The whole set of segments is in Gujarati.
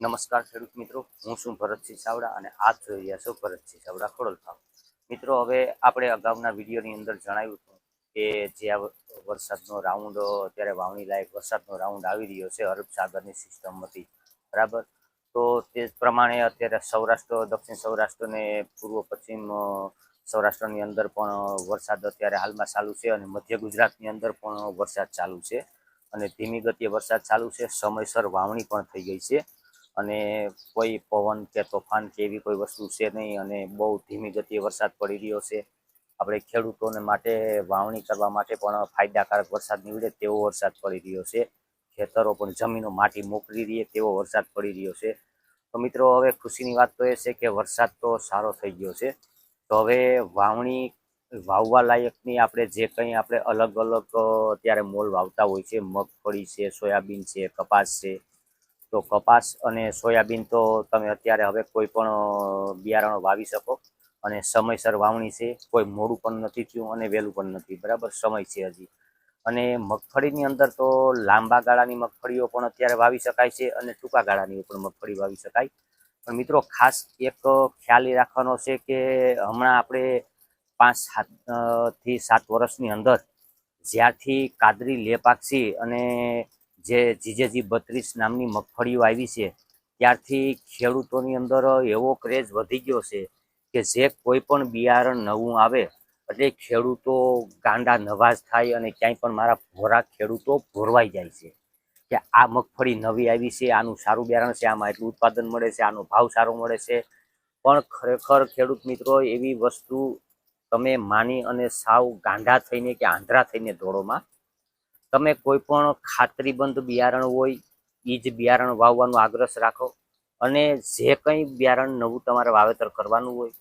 નમસ્કાર ખેડૂત મિત્રો, હું છું ભરતસિંહ ચાવડા અને આ જોઈ રહ્યા છો ભરતસિંહ ચાવડા ખોડલ ફાર્મ મિત્રો, હવે આપણે અગાઉના વિડીયોની અંદર જણાવ્યું હતું કે જે વરસાદનો રાઉન્ડ અત્યારે વાવણી લાયક વરસાદનો રાઉન્ડ આવી રહ્યો છે, અરબ સાગરની સિસ્ટમમાંથી. બરાબર? તો તે પ્રમાણે અત્યારે સૌરાષ્ટ્ર, દક્ષિણ સૌરાષ્ટ્ર અને પૂર્વ પશ્ચિમ સૌરાષ્ટ્રની અંદર પણ વરસાદ અત્યારે હાલમાં ચાલુ છે અને મધ્ય ગુજરાતની અંદર પણ વરસાદ ચાલુ છે. અને ધીમી ગતિએ વરસાદ ચાલુ છે, સમયસર વાવણી પણ થઈ ગઈ છે. અને કોઈ પવન કે તોફાન કે એવી કોઈ વસ્તુ છે નહીં અને બહુ ધીમી ગતિએ વરસાદ પડી રહ્યો છે. આપણે ખેડૂતોને માટે, વાવણી કરવા માટે પણ ફાયદાકારક વરસાદ નીવડે તેવો વરસાદ પડી રહ્યો છે. ખેતરો પણ જમીનો માટી મોકલી રહે તેવો વરસાદ પડી રહ્યો છે. તો મિત્રો, હવે ખુશીની વાત તો એ છે કે વરસાદ તો સારો થઈ ગયો છે. તો હવે વાવણી વાવવા લાયકની આપણે જે કંઈ આપણે અલગ અલગ અત્યારે મોલ વાવતા હોય છે. મગફળી છે, સોયાબીન છે, કપાસ છે તો કપાસ અને સોયાબીન તો તમે અત્યારે હવે કોઈ પણ બિયારણો વાવી શકો. અને સમયસર વાવણી છે. કોઈ મોડું પણ નથી થયું અને વહેલું પણ નથી. બરાબર? સમય છે હજી. અને મગફળીની અંદર તો લાંબા ગાળાની મગફળીઓ પણ અત્યારે વાવી શકાય છે અને ટૂંકા ગાળાની પણ મગફળી વાવી શકાય. પણ મિત્રો, ખાસ એક ખ્યાલ એ રાખવાનો છે કે હમણાં આપણે પાંચ, સાતથી સાત વર્ષની અંદર જ્યારથી કાદરી લેપાક્ષી અને જે જીજેજી બત્રીસ નામની મગફળીઓ આવી છે, ત્યારથી ખેડૂતોની અંદર એવો ક્રેઝ વધી ગયો છે કે જે કોઈ પણ બિયારણ નવું આવે, એટલે ખેડૂતો ગાંડા નવાજ થાય અને ક્યાંય પણ મારા ભોરા ખેડૂતો ભોરવાઈ જાય છે. કે આ મગફળી નવી આવી છે, આનું સારું બિયારણ છે, આમાં એટલું ઉત્પાદન મળે છે, આનો ભાવ સારો મળે છે. પણ ખરેખર ખેડૂત મિત્રો, એવી વસ્તુ તમે માની અને સાવ ગાંડા થઈને કે આંધ્રા થઈને દોડોમાં તમે કોઈ પણ ખાતરીબંધ બિયારણ હોય એ જ બિયારણ વાવવાનો આગ્રહ રાખો. અને જે કંઈ બિયારણ નવું તમારે વાવેતર કરવાનું હોય,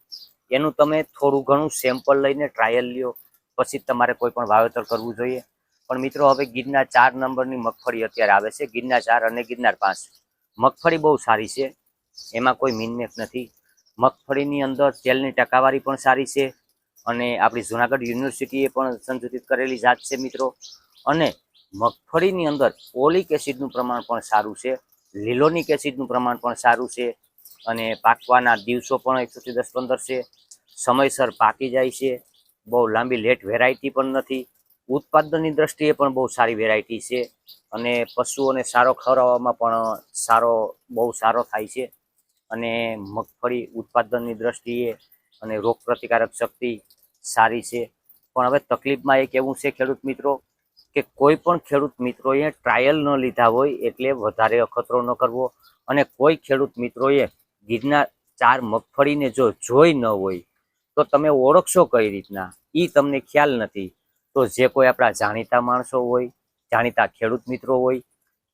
એનું તમે થોડું ઘણું સેમ્પલ લઈને ટ્રાયલ લ્યો. પછી તમારે કોઈ પણ વાવેતર કરવું જોઈએ. પણ મિત્રો, હવે ગિરનાર ચાર નંબરની મગફળી અત્યારે આવે છે. ગિરનાર ચાર અને ગિરનાર પાંચ. મગફળી બહુ સારી છે. એમાં કોઈ મીનમેક નથી. મગફળીની અંદર તેલની ટકાવારી પણ સારી છે. અને આપણી જુનાગઢ યુનિવર્સિટીએ પણ સંશોધિત કરેલી જાત છે મિત્રો. અને મગફળીની અંદર ઓલિક એસિડનું પ્રમાણ પણ સારું છે, લીલોનિક એસિડનું પ્રમાણ પણ સારું છે અને પાકવાના દિવસો પણ એકસોથી દસ પંદર છે. સમયસર પાકી જાય છે. બહુ લાંબી લેટ વેરાયટી પણ નથી. ઉત્પાદનની દ્રષ્ટિએ પણ બહુ સારી વેરાયટી છે અને પશુઓને સારો ખવડાવવામાં પણ સારો, બહુ સારો થાય છે અને મગફળી ઉત્પાદનની દ્રષ્ટિએ અને રોગ પ્રતિકારક શક્તિ સારી છે. પણ હવે તકલીફમાં એક એવું છે ખેડૂત મિત્રો કે કોઈ પણ ખેડૂત મિત્રોએ ટ્રાયલ ન લીધા હોય એટલે વધારે અખતરો ન કરવો અને કોઈ ખેડૂત મિત્રોએ ગીરના ચાર મગફળીને જો જોઈ ન હોય, તો તમે ઓળખશો કઈ રીતના? એ તમને ખ્યાલ નથી. તો જે કોઈ આપણા જાણીતા માણસો હોય, જાણીતા ખેડૂત મિત્રો હોય,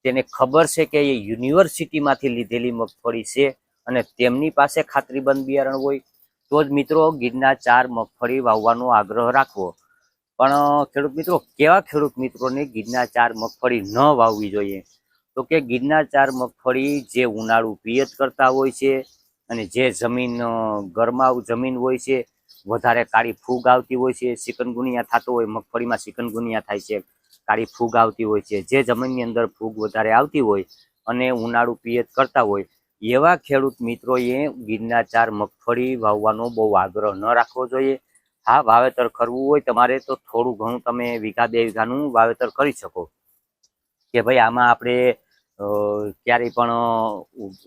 તેને ખબર છે કે એ યુનિવર્સિટીમાંથી લીધેલી મગફળી છે અને તેમની પાસે ખાતરીબંધ બિયારણ હોય, તો જ મિત્રો ગીરના ચાર મગફળી વાવવાનો આગ્રહ રાખવો. પણ ખેડૂત મિત્રો, કેવા ખેડૂત મિત્રોને ગીરના ચાર મગફળી ન વાવવી જોઈએ? તો કે ગીરના ચાર મગફળી જે ઉનાળુ પિયત કરતા હોય છે અને જે જમીન ગરમાવ જમીન હોય છે, વધારે કાળી ફૂગ આવતી હોય છે, ચિકનગુનિયા થતો હોય, મગફળીમાં ચિકનગુનિયા થાય છે, કાળી ફૂગ આવતી હોય છે, જે જમીનની અંદર ફૂગ વધારે આવતી હોય અને ઉનાળુ પિયત કરતા હોય, એવા ખેડૂત મિત્રોએ ગીરના ચાર મગફળી વાવવાનો બહુ આગ્રહ ન રાખવો જોઈએ. હા, વાવેતર કરવું હોય તમારે તો થોડું ઘણું તમે વીઘા બે વીઘાનું વાવેતર કરી શકો. કે ભાઈ આમાં આપણે ક્યારેય પણ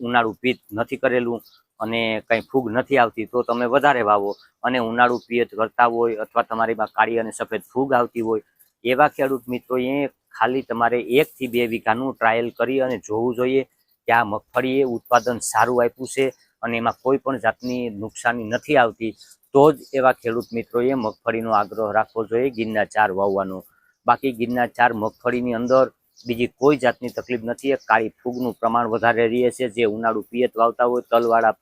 ઉનાળું પિયત નથી કરેલું અને કંઈ ફૂગ નથી આવતી તો તમે વધારે વાવો. અને ઉનાળુ પિયત કરતા હોય અથવા તમારીમાં કાળી અને સફેદ ફૂગ આવતી હોય, એવા ખેડૂત મિત્રોએ ખાલી તમારે એકથી બે વીઘાનું ટ્રાયલ કરી અને જોવું જોઈએ કે આ મગફળીએ ઉત્પાદન સારું આપ્યું છે અને એમાં કોઈ પણ જાતની નુકસાની નથી આવતી તો જ એવા ખેડૂત મિત્રોએ મગફળીનો આગ્રહ રાખવો જોઈએ ગીરના ચાર વાવવાનો. બાકી ગીરના ચાર મગફળીની અંદર બીજી કોઈ જાતની તકલીફ નથી એ કાળી ફૂગનું પ્રમાણ વધારે રહે છે જે ઉનાળુ પિયત વાવતા હોય તલવાળા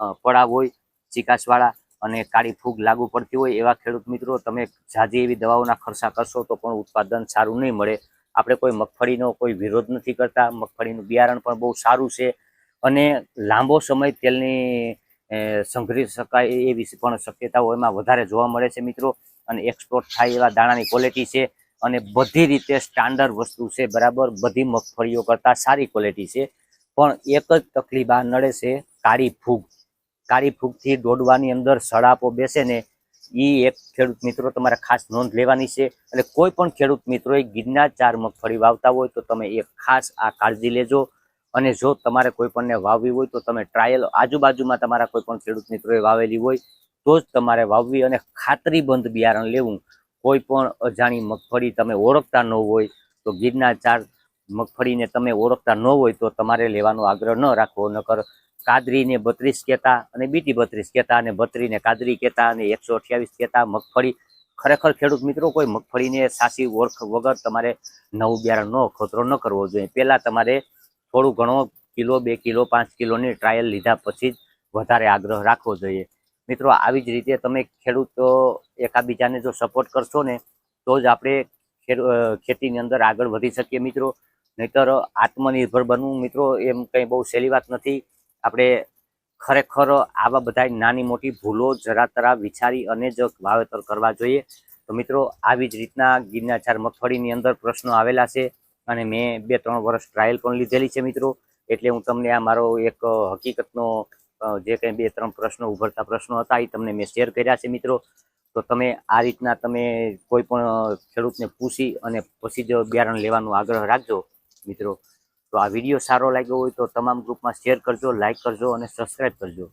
અ, પડાવ હોય ચિકાસવાળા અને કાળી ફૂગ લાગુ પડતી હોય એવા ખેડૂત મિત્રો તમે ઝાઝી એવી દવાઓના ખર્ચા કરશો તો પણ ઉત્પાદન સારું નહીં મળે. આપણે કોઈ મગફળીનો કોઈ વિરોધ નથી કરતા મગફળીનું બિયારણ પણ બહુ સારું છે અને લાંબો સમય તેલની સંઘરી શકાય એવી પણ શક્યતાઓ એમાં વધારે જોવા મળે છે મિત્રો. અને એક્સપોર્ટ થાય એવા દાણાની ક્વોલિટી છે અને બધી રીતે સ્ટાન્ડર્ડ વસ્તુ છે, બરાબર? બધી મગફળીઓ કરતાં સારી ક્વોલિટી છે. પણ એક જ તકલીફ આ નડે છે, કાળી ફૂગ. કાળી ફૂગથી દોડવાની અંદર સડાપો બેસે ને એ એક ખેડૂત મિત્રો તમારે ખાસ નોંધ લેવાની છે. અને કોઈ પણ ખેડૂત મિત્રોએ ગિરનાર ચાર મગફળી વાવતા હોય તો તમે એક ખાસ આ કાળજી લેજો. અને જો તમારે કોઈ પણને વાવવી હોય તો તમે ટ્રાયલ આજુબાજુમાં તમારા કોઈ પણ ખેડૂત મિત્રોએ વાવેલી હોય, તો જ તમારે વાવવી અને ખાતરીબંધ બિયારણ લેવું. કોઈ પણ અજાણી મગફળી તમે ઓળખતા ન હોય, તો ગિરનાર ચાર મગફળીને તમે ઓળખતા ન હોય, તો તમારે લેવાનો આગ્રહ ન રાખવો. નકર કાદરીને બત્રીસ કહેતા અને બીટી બત્રીસ કહેતા અને બત્રીને કાદરી કહેતા અને એકસો અઠ્યાવીસ કહેતા મગફળી. ખરેખર ખેડૂત મિત્રો, કોઈ મગફળીને સાચી ઓળખ વગર તમારે નવું બિયારણ ન ખોતરો ન કરવો જોઈએ. પહેલાં તમારે થોડું ઘણો કિલો, બે કિલો, પાંચ કિલોની ટ્રાયલ લીધા પછી જ વધારે આગ્રહ રાખવો જોઈએ. મિત્રો, આવી જ રીતે તમે ખેડૂતો એકાબીજાને જો સપોર્ટ કરશો ને, તો જ આપણે ખેતીની અંદર આગળ વધી શકીએ મિત્રો. નહીતર આત્મનિર્ભર બનવું મિત્રો, એમ કંઈ બહુ સહેલી વાત નથી. આપણે ખરેખર આવા બધા નાની મોટી ભૂલો જરા તરા વિચારી અને જ વાવેતર કરવા જોઈએ. તો મિત્રો, આવી જ રીતના ગિરનાર ચાર મગફળીની અંદર પ્રશ્નો આવેલા છે. અને મેં બે ત્રણ વર્ષ ટ્રાયલ પણ લીધેલી છે મિત્રો. એટલે હું તમને આ મારો એક હકીકતનો જે કંઈ બે ત્રણ પ્રશ્નો, ઉભરતા પ્રશ્નો હતા એ તમને મેં શેર કર્યા છે મિત્રો. તો તમે આ રીતના તમે કોઈ પણ ખેડૂતને પૂછી અને પછી જ બિયારણ લેવાનો આગ્રહ રાખજો મિત્રો. તો આ વીડિયો સારો લાગ્યો હોય તો તમામ ગ્રુપમાં શેર કરજો લાઇક કરજો અને સબસ્ક્રાઈબ કરજો.